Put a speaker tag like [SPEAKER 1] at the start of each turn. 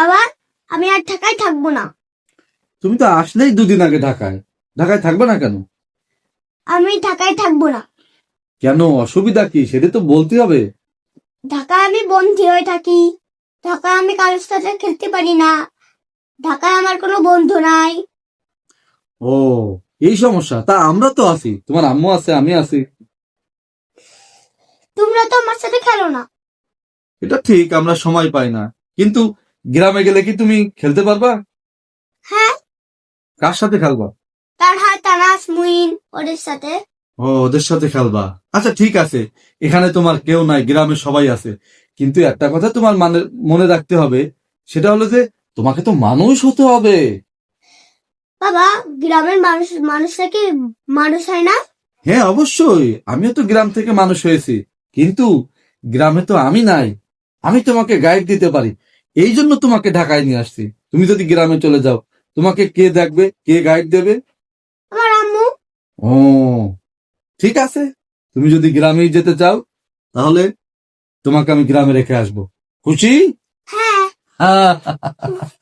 [SPEAKER 1] বাবা আমি আর ঢাকায় থাকব না।
[SPEAKER 2] তুমি তো আসলেই দুদিন আগে ঢাকায়। ঢাকায় থাকবে না কেন?
[SPEAKER 1] আমি ঢাকায় থাকব না।
[SPEAKER 2] কেন? অসুবিধা কি? সেটা তো বলতে হবে।
[SPEAKER 1] ঢাকায় আমি বন্ধি হয়ে থাকি। ঢাকায় আমি কারোর সাথে খেলতে পারি না। ঢাকায় আমার কোনো বন্ধু নাই।
[SPEAKER 2] ও এই সমস্যা। তা আমরা তো আছি। তোমার আম্মু আছে আমি আছি।
[SPEAKER 1] তোমরা তো আমার সাথে খেলো না।
[SPEAKER 2] এটা ঠিক আমরা সময় পাই না। কিন্তু গ্রামে গেলে কি তুমি খেলতে পারবা?
[SPEAKER 1] হ্যাঁ।
[SPEAKER 2] কার সাথে খেলবা?
[SPEAKER 1] তার হাত তানাস মুইন ওদের সাথে।
[SPEAKER 2] ও ওদের সাথে খেলবা। আচ্ছা ঠিক আছে। এখানে তোমার কেউ নাই গ্রামে সবাই আছে। কিন্তু একটা কথা তোমার মানে মনে রাখতে হবে সেটা হলো যে তোমাকে তো মানুষ হতে হবে।
[SPEAKER 1] বাবা গ্রামের মানুষ মানুষরা কি মানুষ হয় না?
[SPEAKER 2] হ্যাঁ অবশ্যই। আমিও তো গ্রাম থেকে মানুষ হয়েছি। কিন্তু গ্রামে তো আমি নাই। আমি তোমাকে গাইড দিতে পারি। এই জন্য তোমাকে ঢাকায় নিয়ে আসছি। তুমি যদি গ্রামে চলে যাও তোমাকে কে দেখবে? কে গাইড দেবে?
[SPEAKER 1] আমার আম্মু।
[SPEAKER 2] ও ঠিক আছে। তুমি যদি গ্রামেই যেতে চাও তাহলে তোমাকে আমি গ্রামে রেখে আসব। খুশি?
[SPEAKER 1] হ্যাঁ।